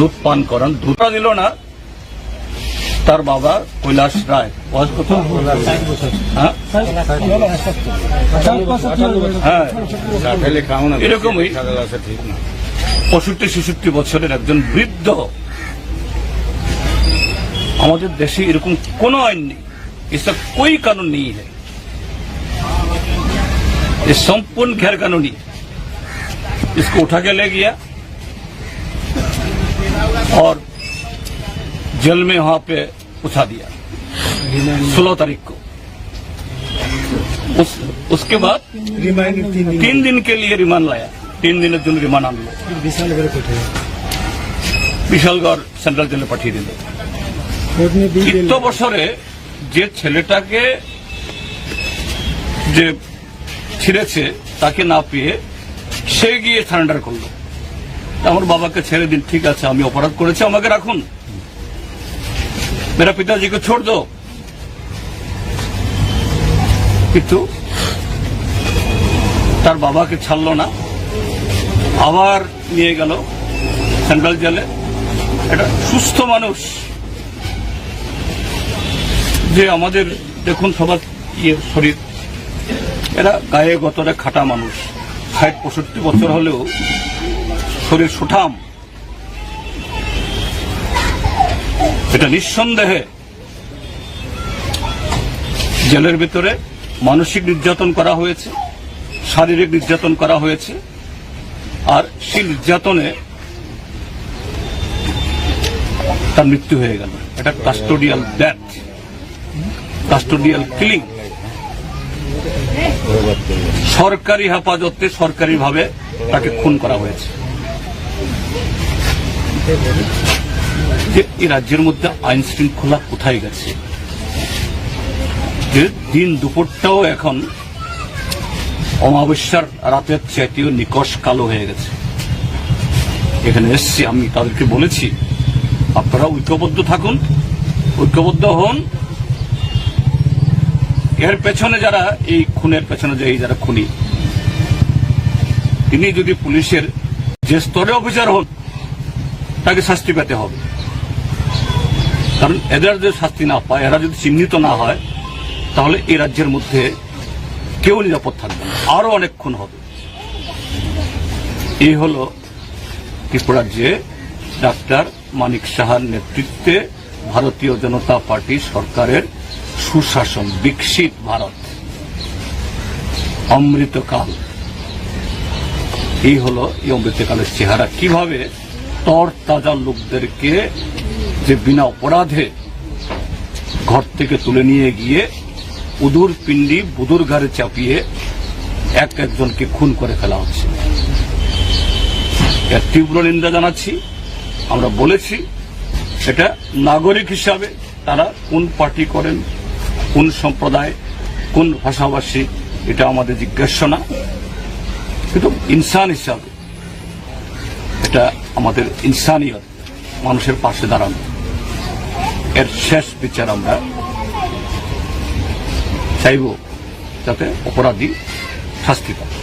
দুধ পান করান দুধটা দিল না তার বাবা কৈলাস রায় বয়স কত হ্যাঁ? হ্যাঁ এরকমই পঁয়ষট্টি ছেষট্টি বছরের একজন বৃদ্ধ আমাদের দেশে এরকম কোনো আইন নেই इसका कोई कानून नहीं है ये संपूर्ण गैर कानूनी इसको उठा के ले गया और जल में वहां पे उठा दिया सोलह तारीख को उस, उसके बाद तीन दिन के लिए रिमांड लाया तीन दिन जो रिमांड आनल বিশালগড় সেন্ট্রাল জেলে পাঠিয়ে দিল চিত্ত বছরে যে ছেলেটাকে যে ছিঁড়েছে তাকে না পেয়ে সে গিয়ে সারেন্ডার করল আমার বাবাকে ছেড়ে দিন, ঠিক আছে, আমি অপরাধ করেছি, আমাকে রাখুন। মেরা পিতাজিকে ছোড় দো। কিন্তু তার বাবাকে ছাড়ল না, আবার নিয়ে গেল সেন্ট্রাল জেলে। এটা সুস্থ মানুষ। যে আমাদের, দেখুন সবার ইয়ে শরীর। এরা গায়ে গতরে খাটা মানুষ। ষাট, পঁয়ষট্টি বছর হলেও শরীর সুঠাম। এটা নিঃসন্দেহে জেলের ভিতরে মানসিক নির্যাতন করা হয়েছে, শারীরিক নির্যাতন করা হয়েছে, আর সেই নির্যাতনে তার মৃত্যু হয়ে গেল। এটা কাস্টোডিয়াল ডেথ কাস্টোডিয়াল কিলিং সরকারি হেফাজতে সরকারিভাবে তাকে খুন করা হয়েছে। যে এই রাজ্যের মধ্যে আইন শৃঙ্খলা কোথায় গেছে? যে দিন দুপুরটাও এখন অমাবস্যার রাতের চাইতেও নিকশ কালো হয়ে গেছে। এখানে এসছি, আমি তাদেরকে বলেছি, আপনারা ঐক্যবদ্ধ থাকুন, ঐক্যবদ্ধ হন। এর পেছনে যারা, এই খুনের পেছনে যে যারা খুনি, তিনি যদি পুলিশের যে স্তরে অফিসার হন তাকে শাস্তি পেতে হবে। কারণ এদের যদি শাস্তি না পায়, এরা যদি চিহ্নিত না হয়, তাহলে এই রাজ্যের মধ্যে কেউ নিরাপদ থাকবে না। আরও অনেকক্ষণ হবে। এই হল ত্রিপুরাজ্যে ডাক্তার মানিক সাহার নেতৃত্বে ভারতীয় জনতা পার্টি সরকারের সুশাসন বিকশিত ভারত। অমৃতকাল। এই হলো এই অমৃতকালের চেহারা। কীভাবে তর তাজা লোকদেরকে যে বিনা অপরাধে ঘর থেকে তুলে নিয়ে গিয়ে উদুর পিণ্ডি বুদুর ঘরে চাপিয়ে এক একজনকে খুন করে ফেলা হচ্ছে। তীব্র নিন্দা জানাচ্ছি। আমরা বলেছি এটা নাগরিক হিসাবে তারা কোন পার্টি করেন, কোন সম্প্রদায়, কোন ভাষাভাষী, এটা আমাদের জিজ্ঞাসা না। কিন্তু ইনসান হিসাবে এটা আমাদের ইনসানিয়ত মানুষের পাশে দাঁড়ানো। এর শেষ বিচার আমরা চাইব যাতে অপরাধী শাস্তি পায়।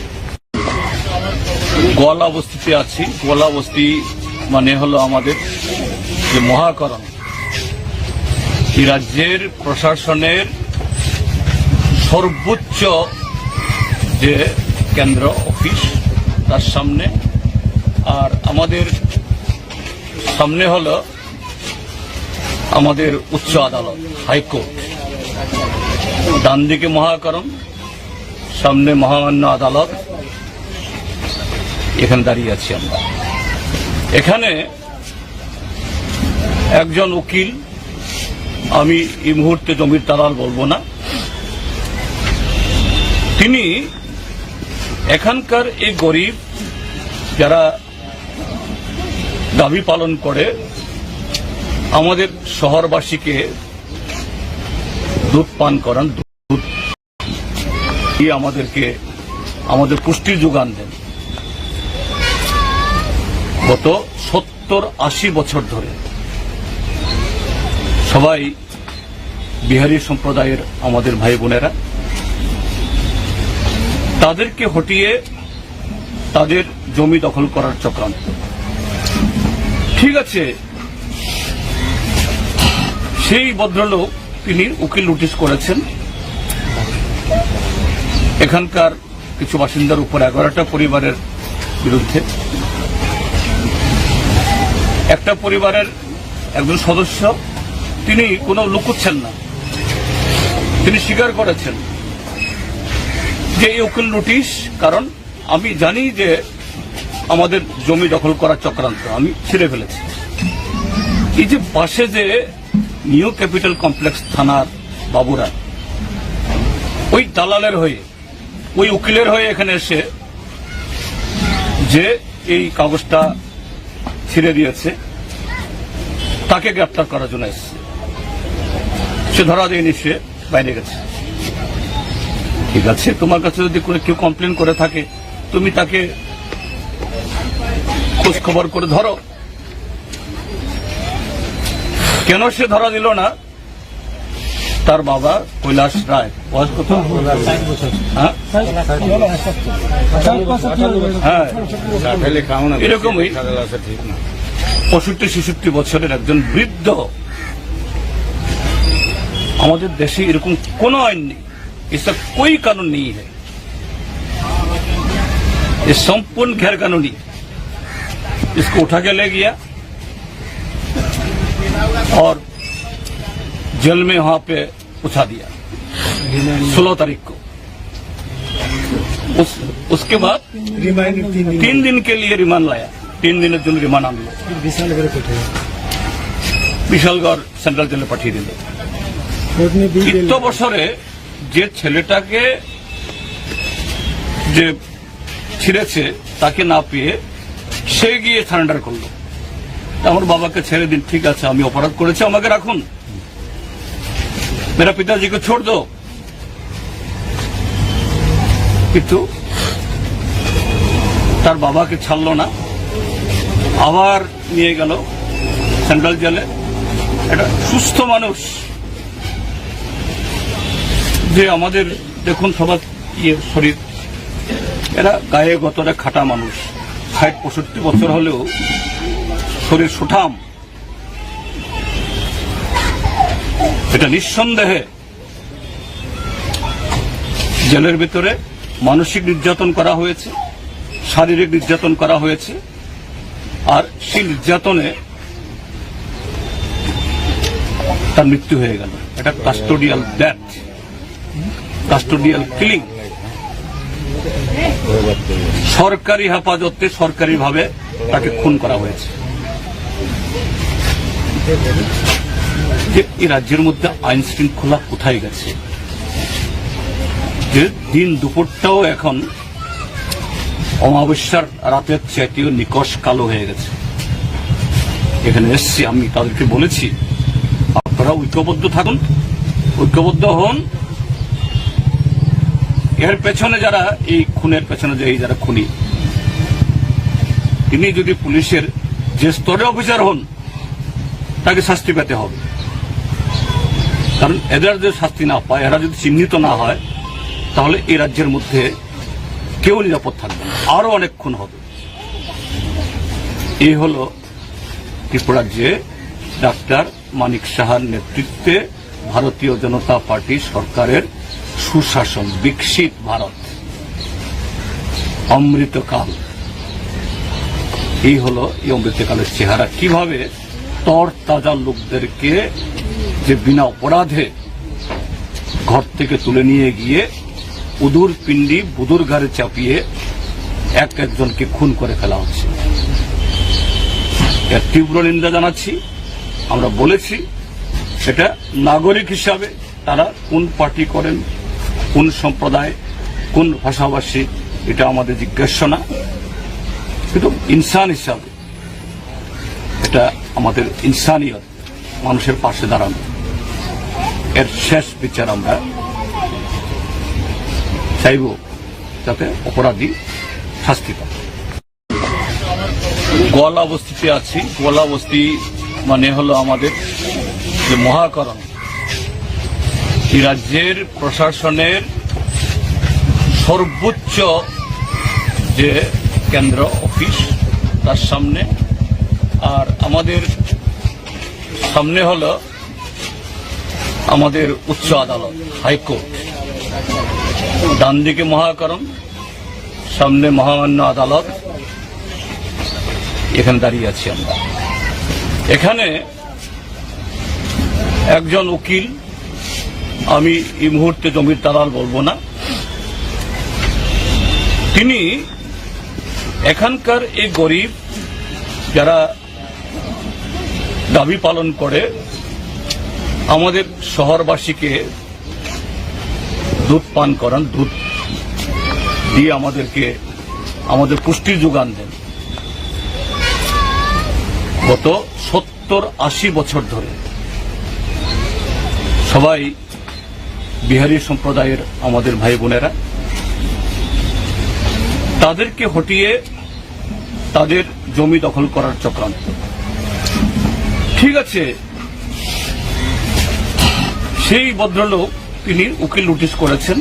গোয়ালা বস্তিতে আছি। গোয়ালা বস্তি মানে হলো আমাদের যে মহাকরণ। এই রাজ্যের প্রশাসনের সর্বোচ্চ যে কেন্দ্র, অফিস, তার সামনে আর আমাদের সামনে হলো আমাদের উচ্চ আদালত, হাইকোর্ট। ডান দিকে মহাকরণ সামনে মহামান্য আদালত। এখানে দাঁড়িয়ে আছি আমরা। এখানে একজন উকিল, আমি এই মুহূর্তে জমির দালাল বলব না। তিনি এখানকার এই গরিব যারা দাবি পালন করে আমাদের শহরবাসীকে দুধ পান করান, দুধ আমাদেরকে, আমাদের পুষ্টির যোগান দেন। গত সত্তর আশি বছর ধরে সবাই বিহারি সম্প্রদায়ের আমাদের ভাই বোনেরা, তাদেরকে হটিয়ে তাদের জমি দখল করার চক্রান্ত। ঠিক আছে। সেই ভদ্রলোক, তিনি উকিল নোটিশ করেছেন। এখানকার কিছু বাসিন্দার উপর এগারোটা পরিবারের বিরুদ্ধে। একটা পরিবারের একজন সদস্য, তিনি কোনো লুকুচ্ছেন না। তিনি স্বীকার করেছেন যে এই উকিল নোটিশ, কারণ আমি জানি যে আমাদের জমি দখল করার চক্রান্ত। আমি ছেড়ে ফেলেছি। এই যে পাশে যে নিউ ক্যাপিটাল কমপ্লেক্স থানার বাবুরা, ওই দালালের হয়ে, ওই উকিলের হয়ে এখানে এসে যে এই কাগজটা ছিঁড়ে দিয়েছে, তাকে গ্রেপ্তার করার জন্য এসেছে। সে ধরা দেয়নি, সে বাইরে গেছে। ঠিক আছে, তোমার কাছে যদি কোনো কেউ কমপ্লেন করে থাকে, তুমি তাকে খোঁজ খবর করে ধরো কেন সে ধরা দিল না তার বাবা কৈলাস রায় বয়স কত হ্যাঁ? হ্যাঁ এরকমই পঁয়ষট্টি ছেষট্টি বছরের একজন বৃদ্ধ আমাদের দেশে এরকম কোন আইন নেই इसका कोई कानून नहीं है ये संपूर्ण गैर कानूनी इसको उठा के ले गया और जेल में वहां पे उठा दिया सोलह तारीख को उस उसके बाद রিমাইন্ডার তিন দিন तीन दिन के लिए रिमांड लाया तीन दिन জন্য রিমান্ড আনলো বিশাল করে কোথায় বিশালগড় সেন্ট্রাল জেলে পাঠিয়ে দিল কোর্ট ने भी চিত্ত বছরে যে ছেলেটাকে যে ছিঁড়েছে তাকে না পেয়ে সে গিয়ে সারেন্ডার করল। আমার বাবাকে ছেড়ে দিন, ঠিক আছে, আমি অপরাধ করেছি, আমাকে রাখুন। মেরা পিতাজিকে ছোড় দো। কিন্তু তার বাবাকে ছাড়লো না। আবার নিয়ে গেল সেন্ট্রাল জেলে। একটা সুস্থ মানুষ। যে আমাদের, দেখুন সবার ইয়ে শরীর। এরা গায়ে গতরে খাটা মানুষ। ষাট পঁয়ষট্টি বছর হলেও শরীর সুঠাম। এটা নিঃসন্দেহে জেলের ভিতরে মানসিক নির্যাতন করা হয়েছে, শারীরিক নির্যাতন করা হয়েছে, আর সেই নির্যাতনে তার মৃত্যু হয়ে গেল। এটা কাস্টোডিয়াল ডেথ কাস্টোডিয়াল কিলিং সরকারি হেফাজতে সরকারিভাবে তাকে খুন করা হয়েছে। যে এই রাজ্যের মধ্যে আইন শৃঙ্খলা কোথায় গেছে? যে দিন দুপুরটাও এখন অমাবস্যার রাতের চাইতেও নিকশ কালো হয়ে গেছে। এখানে এসছি, আমি তাদেরকে বলেছি, আপনারা ঐক্যবদ্ধ থাকুন, ঐক্যবদ্ধ হন এর পেছনে যারা, এই খুনের পেছনে যে এই যারা খুনি, তিনি যদি পুলিশের যে স্তরে অফিসার হন, তাকে শাস্তি পেতে হবে। কারণ এদের যদি শাস্তি না পায়, এরা যদি চিহ্নিত না হয়, তাহলে এই রাজ্যের মধ্যে কেউ নিরাপদ থাকবে না আরও অনেক খুন হবে। এই হল ত্রিপুরাজ্যে ডাক্তার মানিক সাহার নেতৃত্বে ভারতীয় জনতা পার্টি সরকারের সুশাসন, বিকশিত ভারত। অমৃতকাল। এই হলো এই অমৃতকালের চেহারা। কীভাবে তর তাজা লোকদেরকে যে বিনা অপরাধে ঘর থেকে তুলে নিয়ে গিয়ে উদুর পিণ্ডি বুদুর ঘাড়ে চাপিয়ে এক একজনকে খুন করে ফেলা হচ্ছে। এর তীব্র নিন্দা জানাচ্ছি। আমরা বলেছি সেটা নাগরিক হিসাবে তারা কোন পার্টি করেন কোন সম্প্রদায়, কোন ভাষাভাষী, এটা আমাদের জিজ্ঞাসা না। কিন্তু ইনসান হিসাবে এটা আমাদের ইনসানিয়ত, মানুষের পাশে দাঁড়ানো। এর শেষ বিচার আমরা চাইব যাতে অপরাধী শাস্তি পায়। গোয়ালা বস্তিতে আছি। গোয়ালা বস্তি মানে হলো আমাদের যে মহাকরণ। রাজ্যের প্রশাসনের সর্বোচ্চ যে কেন্দ্র অফিস, তার সামনে। আর আমাদের সামনে হলো আমাদের উচ্চ আদালত, হাইকোর্ট। ডান দিকে মহাকরণ সামনে মহামান্য আদালত। এখানে দাঁড়িয়ে আছি আমরা। এখানে একজন উকিল আমি এই মুহূর্তে জমির দালাল বলব না। তিনি এখানকার এই গরিব যারা দাবি পালন করে, আমাদের শহরবাসীকে দুধ পান করান, দুধ দিয়ে আমাদেরকে, আমাদের পুষ্টির যোগান দেন। গত সত্তর আশি বছর ধরে সবাই বিহারি সম্প্রদায়ের আমাদের ভাই বোনেরা, তাদেরকে হটিয়ে তাদের জমি দখল করার চক্রান্ত। ঠিক আছে, সেই ভদ্রলোক তিনি উকিল নোটিশ করেছেন।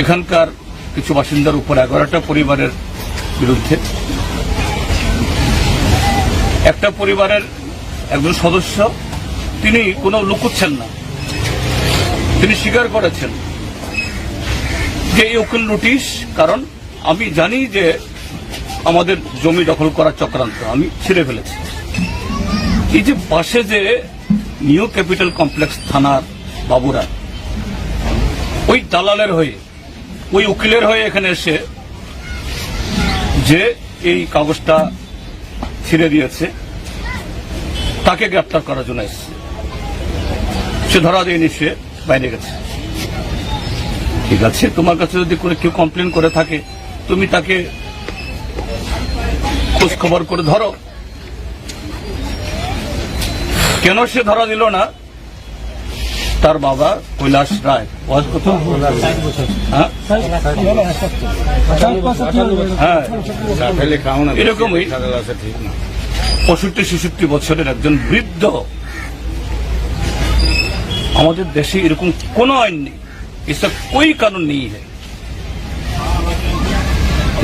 এখানকার কিছু বাসিন্দার উপর এগারোটা পরিবারের বিরুদ্ধে। একটা পরিবারের একজন সদস্য, তিনি কোনো লুকুচ্ছেন না। তিনি স্বীকার করেছেন যে এই উকিল নোটিশ, কারণ আমি জানি যে আমাদের জমি দখল করার চক্রান্ত, আমি ছেড়ে ফেলেছি। এই যে পাশে যে নিউ ক্যাপিটাল কমপ্লেক্স থানার বাবুরা, ওই দালালের হয়ে, ওই উকিলের হয়ে এখানে এসে যে এই কাগজটা ছিঁড়ে দিয়েছে, তাকে গ্রেপ্তার করার জন্য এসেছে। সে ধরা দেয়নি সে। বাইরে গেছে। ঠিক আছে, তোমার কাছে যদি কোনো কেউ কমপ্লেন করে থাকে, তুমি তাকে খোঁজ খবর করে ধরো। কেন সে ধরা দিল না? তার বাবা কৈলাস রায়। বয়স কত? হ্যাঁ? হ্যাঁ। এরকমই পঁয়ষট্টি, ছেষট্টি বছরের একজন বৃদ্ধ हमारे देश এরকম কোনো আইন इसका कोई कानून नहीं है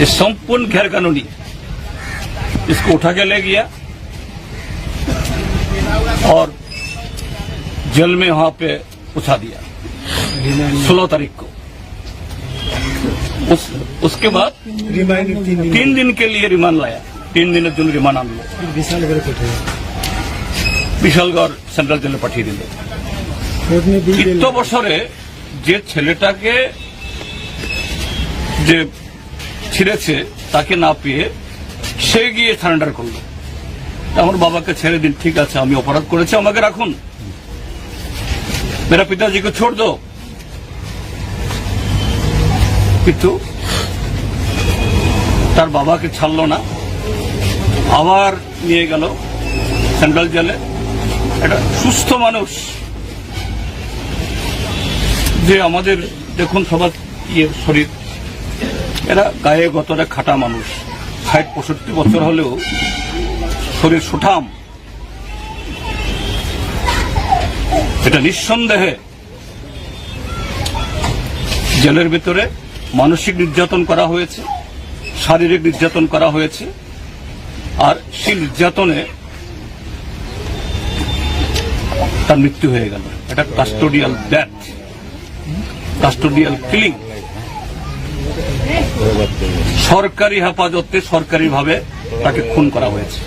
ये संपूर्ण गैर कानूनी इसको उठा के ले गया। और जेल में वहाँ पे उठा दिया। सोलह तारीख को। उस उसके बाद तीन दिन के लिए रिमांड लाया। तीन दिन जो रिमांड आनलो विशालगढ़ सेंट्रल जेल में पठी दिल বছরে যে ছেলেটাকে যে ছিঁড়েছে তাকে না পেয়ে সে গিয়ে সারেন্ডার করল। আমার বাবাকে ছেড়ে দিন ঠিক আছে আমি অপরাধ করেছি আমাকে রাখুন। মেরা পিতাজিকে ছোড় দো কিন্তু তার বাবাকে ছাড়লো না। আবার নিয়ে গেল সেন্ট্রাল জেলে। একটা সুস্থ মানুষ। যে আমাদের দেখুন সবার ইয়ে শরীর। এরা গায়ে গতরে খাটা মানুষ। ষাট, পঁয়ষট্টি বছর হলেও শরীর সুঠাম। এটা নিঃসন্দেহে জেলের ভিতরে মানসিক নির্যাতন করা হয়েছে, শারীরিক নির্যাতন করা হয়েছে, আর সেই নির্যাতনে তার মৃত্যু হয়ে গেল। এটা কাস্টোডিয়াল ডেথ কাস্টোডিয়াল কিলিং সরকারি হেফাজতে সরকারিভাবে তাকে খুন করা হয়েছে।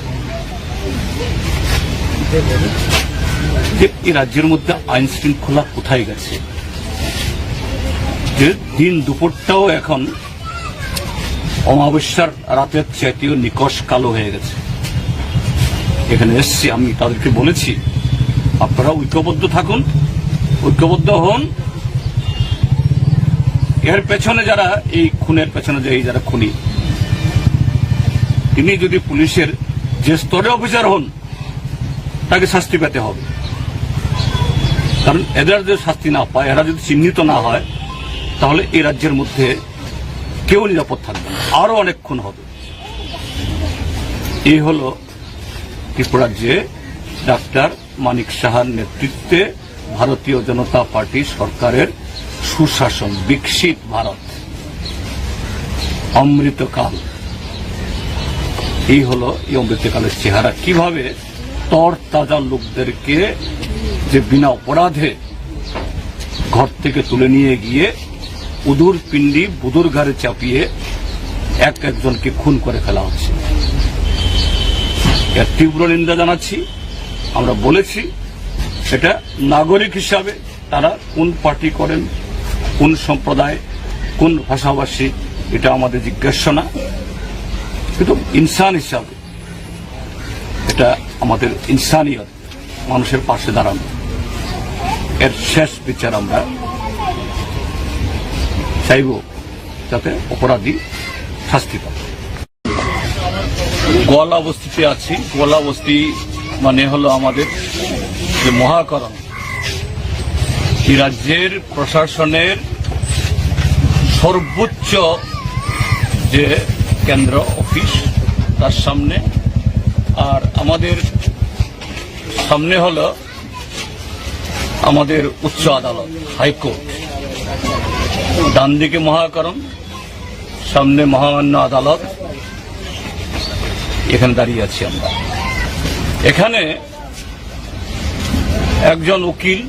এই রাজ্যের মধ্যে আইন শৃঙ্খলা কোথায় গেছে? যে দিন দুপুরটাও এখন অমাবস্যার রাতের চাইতেও নিকশ কালো হয়ে গেছে। এখানে এসছি, আমি তাদেরকে বলেছি, আপনারা ঐক্যবদ্ধ থাকুন, ঐক্যবদ্ধ হন এর পেছনে যারা, এই খুনের পেছনে যে এই যারা খুনি, তিনি যদি পুলিশের যে স্তরে অফিসার হন, তাকে শাস্তি পেতে হবে। কারণ এদের যদি শাস্তি না পায়, এরা যদি চিহ্নিত না হয়, তাহলে এই রাজ্যের মধ্যে কেউ নিরাপদ থাকবে না আরও অনেক খুন হবে। এই হল ত্রিপুরাজ্যে ডাক্তার মানিক সাহার নেতৃত্বে ভারতীয় জনতা পার্টি সরকারের সুশাসন, বিকশিত ভারত। অমৃতকাল। এই হলো এই অমৃতকালের চেহারা। কীভাবে তর তাজা লোকদেরকে যে বিনা অপরাধে ঘর থেকে তুলে নিয়ে গিয়ে উদুর পিণ্ডি বুদুর ঘাড়ে চাপিয়ে এক একজনকে খুন করে ফেলা হচ্ছে। এর তীব্র নিন্দা জানাচ্ছি। আমরা বলেছি, এটা নাগরিক হিসাবে তারা কোন পার্টি করেন কোন সম্প্রদায়, কোন ভাষাভাষী, এটা আমাদের জিজ্ঞাসা না। কিন্তু ইনসান হিসাবে এটা আমাদের ইনসানিয়ত, মানুষের পাশে দাঁড়ানো। এর শেষ বিচার আমরা চাইব যাতে অপরাধী শাস্তি পায়। গোয়ালা বস্তিতে আছি। গোয়ালা বস্তি মানে হলো আমাদের যে মহাকরণ। রাজ্যের প্রশাসনের সর্বোচ্চ যে কেন্দ্র অফিস, তার সামনে। আর আমাদের সামনে হলো আমাদের উচ্চ আদালত, হাইকোর্ট। ডান দিকে মহাকরণ সামনে মহামান্য আদালত। এখানে দাঁড়িয়ে আছি আমরা। এখানে একজন উকিল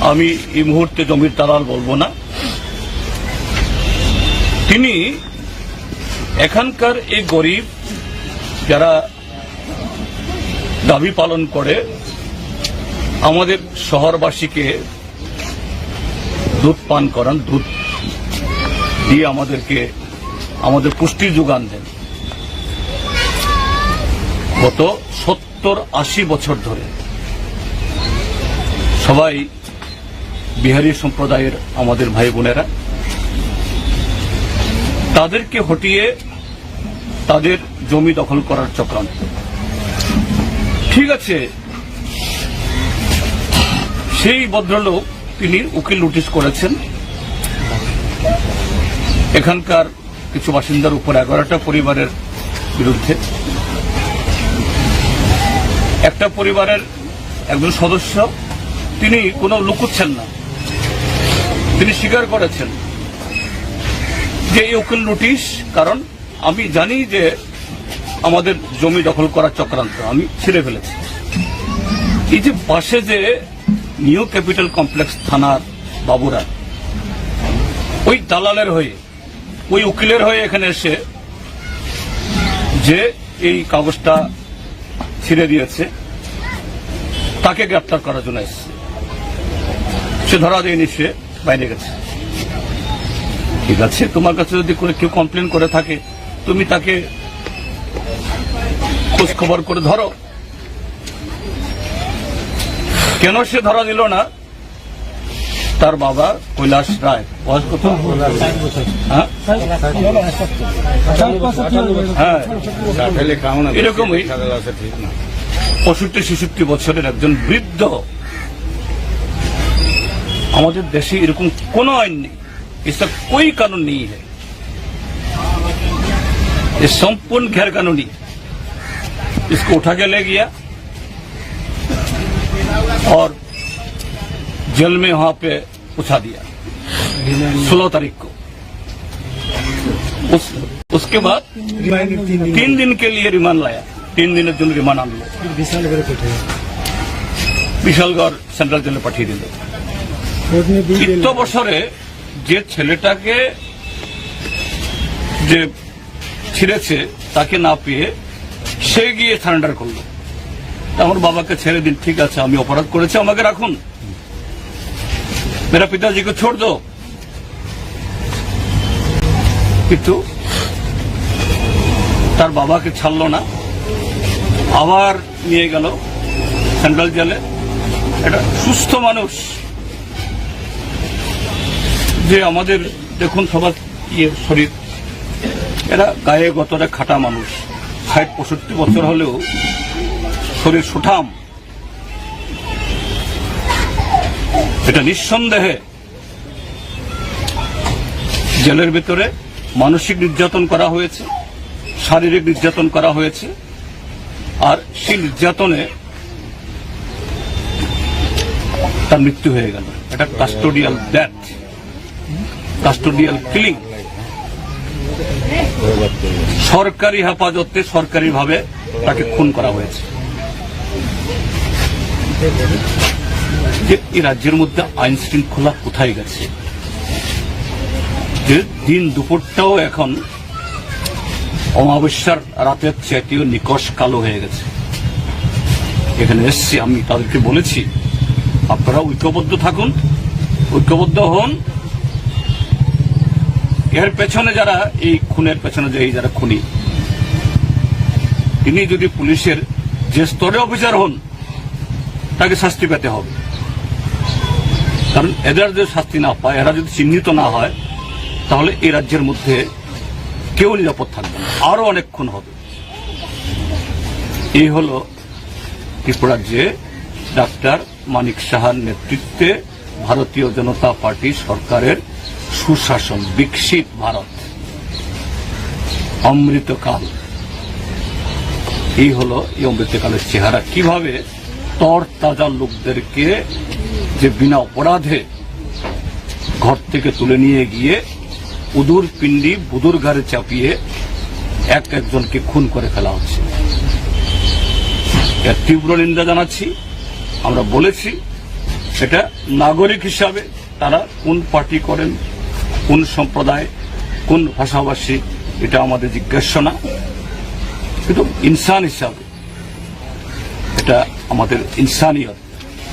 আমি এই মুহূর্তে জমির তালাল বলব না। তিনি এখানকার এই গরিব যারা দাবি পালন করে, আমাদের শহরবাসীকে দুধ পান করান, দুধ দিয়ে আমাদেরকে, আমাদের পুষ্টির যোগান দেন। গত সত্তর আশি বছর ধরে সবাই বিহারি সম্প্রদায়ের আমাদের ভাই বোনেরা, তাদেরকে হটিয়ে তাদের জমি দখল করার চক্রান্ত। ঠিক আছে, সেই ভদ্রলোক তিনি উকিল নোটিশ করেছেন। এখানকার কিছু বাসিন্দার উপর এগারোটা পরিবারের বিরুদ্ধে। একটা পরিবারের একজন সদস্য, তিনি কোনো লুকুচ্ছেন না। তিনি স্বীকার করেছেন যে এই উকিল নোটিশ, কারণ আমি জানি যে আমাদের জমি দখল করার চক্রান্ত, আমি ছেড়ে ফেলেছি। এই যে পাশে যে নিউ ক্যাপিটাল কমপ্লেক্স থানার বাবুরা, ওই দালালের হয়ে, ওই উকিলের হয়ে এখানে এসে যে এই কাগজটা ছিঁড়ে দিয়েছে, তাকে গ্রেপ্তার করার জন্য এসেছে। সে ধরা দেয়নি সে। বাইরে গেছে। ঠিক আছে, তোমার কাছে যদি করে কেউ কমপ্লেন করে থাকে, তুমি তাকে খোঁজ খবর করে ধরো। কেন সে ধরা দিল না? তার বাবা কৈলাস রায়। বয়স কত? হ্যাঁ? হ্যাঁ। এরকমই পঁয়ষট্টি, ছেষট্টি বছরের একজন বৃদ্ধ আমাদের দেশে এরকম কোনো আইন নেই इसका कोई कानून नहीं है। ये संपूर्ण गैर कानूनी इसको उठा के ले गया और जेल में वहाँ पे उठा दिया। सोलह तारीख को। उस, उसके बाद तीन दिन के लिए रिमांड लाया। तीन दिन जो रिमांड आनलो विशालगढ़ सेंट्रल जेल में पाठिए दिल পাঠিয়ে দিল কোর্ট ने दी চিত্ত বছরে যে ছেলেটাকে যে ছিঁড়েছে তাকে না পেয়ে সে গিয়ে সারেন্ডার করল। আমার বাবাকে ছেড়ে দিন ঠিক আছে আমি অপরাধ করেছি আমাকে রাখুন। মেরা পিতাজিকে ছোড় দো কিন্তু তার বাবাকে ছাড়লো না। আবার নিয়ে গেল সেন্ট্রাল জেলে। এটা সুস্থ মানুষ। যে আমাদের দেখুন সবার ইয়ে শরীর। এরা গায়ে গতরে খাটা মানুষ। ষাট, পঁয়ষট্টি বছর হলেও শরীর সুঠাম। এটা নিঃসন্দেহে জেলের ভেতরে মানসিক নির্যাতন করা হয়েছে, শারীরিক নির্যাতন করা হয়েছে, আর সেই নির্যাতনে তার মৃত্যু হয়ে গেল। এটা কাস্টোডিয়াল ডেথ কাস্টোডিয়াল কিলিং সরকারি হেফাজতে সরকারিভাবে তাকে খুন করা হয়েছে। যে এই রাজ্যের মধ্যে আইন শৃঙ্খলা কোথায় গেছে? যে দিন দুপুরটাও এখন অমাবস্যার রাতের চাইতেও নিকশ কালো হয়ে গেছে। এখানে এসছি, আমি তাদেরকে বলেছি, আপনারা ঐক্যবদ্ধ থাকুন, ঐক্যবদ্ধ হন এর পেছনে যারা এই খুনের পেছনে যে এই যারা খুনি, তিনি যদি পুলিশের যে স্তরে অফিসার হন, তাকে শাস্তি পেতে হবে। কারণ এদের যদি শাস্তি না পায়, এরা যদি চিহ্নিত না হয়, তাহলে এই রাজ্যের মধ্যে কেউ নিরাপদ থাকবে না আরও অনেক খুন হবে। এই হল হলো ত্রিপুরাজ্যে ডাক্তার মানিক সাহার নেতৃত্বে ভারতীয় জনতা পার্টি সরকারের সুশাসন, বিকশিত ভারত। অমৃতকাল। এই হলো এই অমৃতকালের চেহারা। কীভাবে তর তাজা লোকদেরকে যে বিনা অপরাধে ঘর থেকে তুলে নিয়ে গিয়ে উদুর পিণ্ডি বুদুর ঘরে চাপিয়ে এক একজনকে খুন করে ফেলা হচ্ছে। এর তীব্র নিন্দা জানাচ্ছি। আমরা বলেছি, সেটা নাগরিক হিসাবে তারা কোন পার্টি করেন কোন সম্প্রদায়, কোন ভাষাভাষী, এটা আমাদের জিজ্ঞাসা না। কিন্তু ইনসান হিসাবে এটা আমাদের ইনসানিয়ত,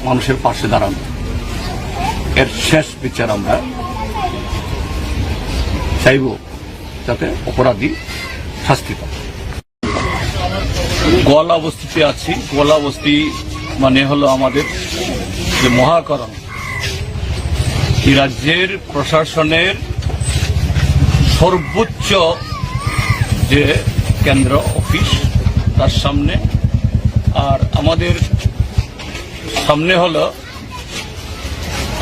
মানুষের পাশে দাঁড়ানো। এর শেষ বিচার আমরা চাইব যাতে অপরাধী শাস্তি পায়। গোয়ালা বস্তিতে আছি। গোয়ালা বস্তি মানে হলো আমাদের যে মহাকরণ। এই রাজ্যের প্রশাসনের সর্বোচ্চ যে কেন্দ্র অফিস, তার সামনে। আর আমাদের সামনে হলো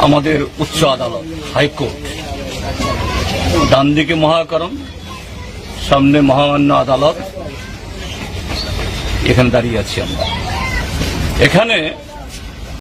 আমাদের উচ্চ আদালত, হাইকোর্ট। ডান দিকে মহাকরণ, সামনে মহামান্য আদালত। এখানে দাঁড়িয়ে আছি আমরা। এখানে